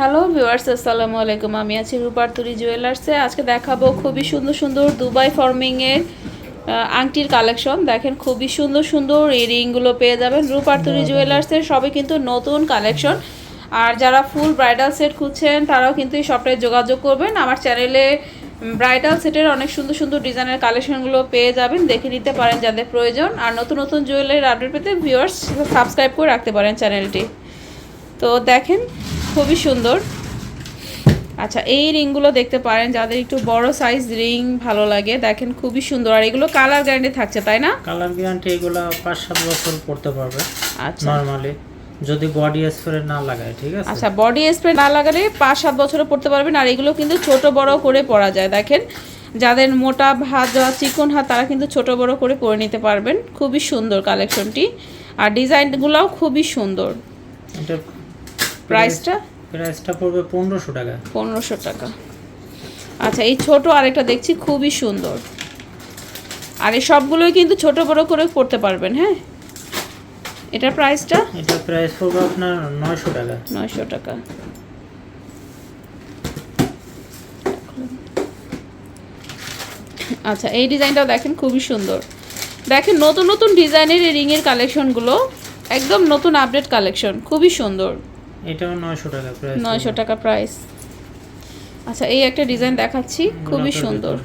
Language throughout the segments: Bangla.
হ্যালো ভিউয়ার্স আসসালামু আলাইকুম। আমি আছি রূপারতুরি জুয়েলার্সে আজকে দেখাবো খুবই সুন্দর সুন্দর দুবাই ফর্মিংয়ের আংটির কালেকশন দেখেন খুবই সুন্দর সুন্দর এই রিংগুলো পেয়ে যাবেন রূপারতুরি জুয়েলার্সের সবই কিন্তু নতুন কালেকশন আর যারা ফুল ব্রাইডাল সেট খুঁজছেন তারাও কিন্তু এই শপটায় যোগাযোগ করবেন। আমার চ্যানেলে ব্রাইডাল সেটের অনেক সুন্দর সুন্দর ডিজাইনের কালেকশনগুলো পেয়ে যাবেন। দেখে নিতে পারেন যাদের প্রয়োজন। আর নতুন নতুন জুয়েলারির আপডেট পেতে ভিউয়ার্স সাবস্ক্রাইব করে রাখতে পারেন চ্যানেলটি তো দেখেন খুবই সুন্দর। আচ্ছা এই রিংগুলো দেখতে পারেন যাদের একটু বড় সাইজ রিং ভালো লাগে দেখেন খুবই সুন্দর। আর এগুলো কালার গ্যারান্টি থাকছে তাই না? কালার গ্যারান্টি এগুলো পাঁচ সাত বছর পড়তে পারবে আচ্ছা। নর্মালি যদি বডি স্প্রে না লাগায় ঠিক আছে? আচ্ছা বডি স্প্রে না লাগালে পাঁচ সাত বছরও পড়তে পারবেন আর এগুলো কিন্তু ছোট বড় করে পরা যায়। দেখেন যাদের মোটা বা চিকন হাত তারা কিন্তু ছোট বড় করে পরে নিতে পারবেন। খুবই সুন্দর কালেকশনটি আর ডিজাইনগুলোও খুবই সুন্দর। প্রাইসটা? প্রাইসটা পড়বে পনেরোশো টাকা। পনেরোশো টাকা। আচ্ছা এই ছোট আরেকটা দেখছি খুবই সুন্দর। আর এই সবগুলোই কিন্তু ছোট বড় করে পড়তে পারবেন হ্যাঁ? এটার প্রাইসটা? এটা প্রাইস পড়বে আপনার নয়শো টাকা। নয়শো টাকা। আচ্ছা এই ডিজাইনটাও দেখেন খুবই সুন্দর। দেখেন নতুন নতুন ডিজাইনের এই রিংয়ের কালেকশনগুলো একদম নতুন আপডেট কালেকশন খুবই সুন্দর। এটাও নয়শো টাকা প্রাইস নয়শো টাকা প্রাইস আচ্ছা এই একটা ডিজাইন দেখাচ্ছি খুবই সুন্দর।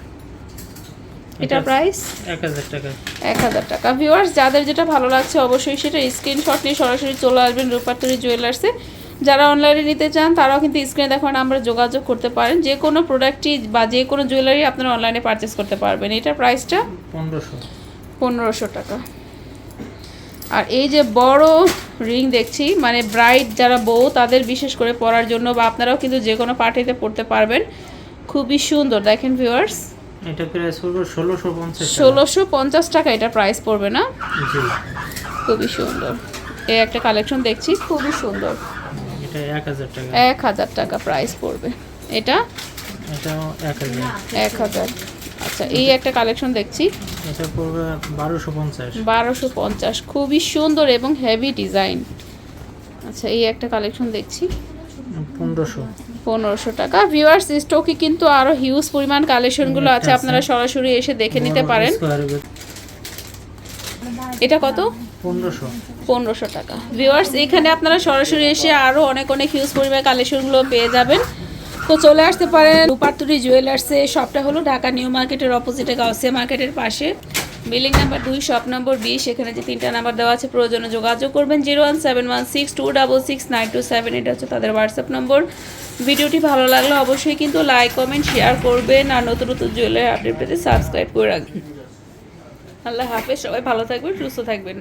এটা এটা- প্রাইস এক হাজার টাকা। এক হাজার টাকা। ভিউয়ার্স যাদের যেটা ভালো লাগছে অবশ্যই সেটা স্ক্রিনশট নিয়ে সরাসরি চলে আসবেন রূপাত্তরী জুয়েলার্সে যারা অনলাইনে নিতে চান তারাও কিন্তু স্ক্রিনে দেখো নাম্বারে যোগাযোগ করতে পারেন। যে কোনো প্রোডাক্টই বা যে কোনো জুয়েলারি আপনারা অনলাইনে পারচেস করতে পারবেন। এটার প্রাইসটা পনেরোশো। পনেরোশো টাকা। আর এই যে বড় রিং দেখছি মানে ব্রাইড যারা বউ তাদের বিশেষ করে পরার জন্য বা আপনারাও কিন্তু যে কোনো পার্টিতে পড়তে পারবেন। খুবই সুন্দর দেখেন ভিউয়ার্স এটা প্রাইস পড়বে ষোলোশো পঞ্চাশ টাকা। ষোলোশো পঞ্চাশ টাকা এটা প্রাইস পড়বে না? খুবই সুন্দর। এই একটা কালেকশন দেখছি খুবই সুন্দর। এটা এক হাজার টাকা। এক হাজার টাকা প্রাইস পড়বে। এটা? এক হাজার। আচ্ছা এই একটা কালেকশন দেখছি। এটা পড়বে বারোশো পঞ্চাশ। বারোশো পঞ্চাশ খুবই সুন্দর এবং হেভি ডিজাইন আচ্ছা এই একটা কালেকশন দেখছি। পনেরোশো। পনেরোশো টাকা। ভিউয়ার্স স্টকে কিন্তু আরও হিউজ পরিমাণ কালেকশনগুলো আছে আপনারা সরাসরি এসে দেখে নিতে পারেন। এটা কত? পনেরোশো। পনেরোশো টাকা। ভিউয়ার্স এখানে আপনারা সরাসরি এসে আরও অনেক অনেক হিউজ পরিমাণ কালেকশনগুলো পেয়ে যাবেন। তো চলে আসতে পারেন। রূপার্তুরি জুয়েলার্সে শপটা হলো ঢাকা নিউ মার্কেটের অপোজিটে গাউসিয়া মার্কেটের পাশে। বিল্ডিং নাম্বার দুই শপ নম্বর বিশ, এখানে যে তিনটা নাম্বার দেওয়া আছে, প্রয়োজনে যোগাযোগ করবেন। Zero one seven one six two double six nine two seven এটা হচ্ছে তাদের হোয়াটসঅ্যাপ নম্বর ভিডিওটি ভালো লাগলে অবশ্যই কিন্তু লাইক কমেন্ট শেয়ার করবেন। আর নতুন নতুন জুয়েলারি আপডেট পেতে সাবস্ক্রাইব করে রাখবেন। আল্লাহ হাফেজ, সবাই ভালো থাকবেন, সুস্থ থাকবেন।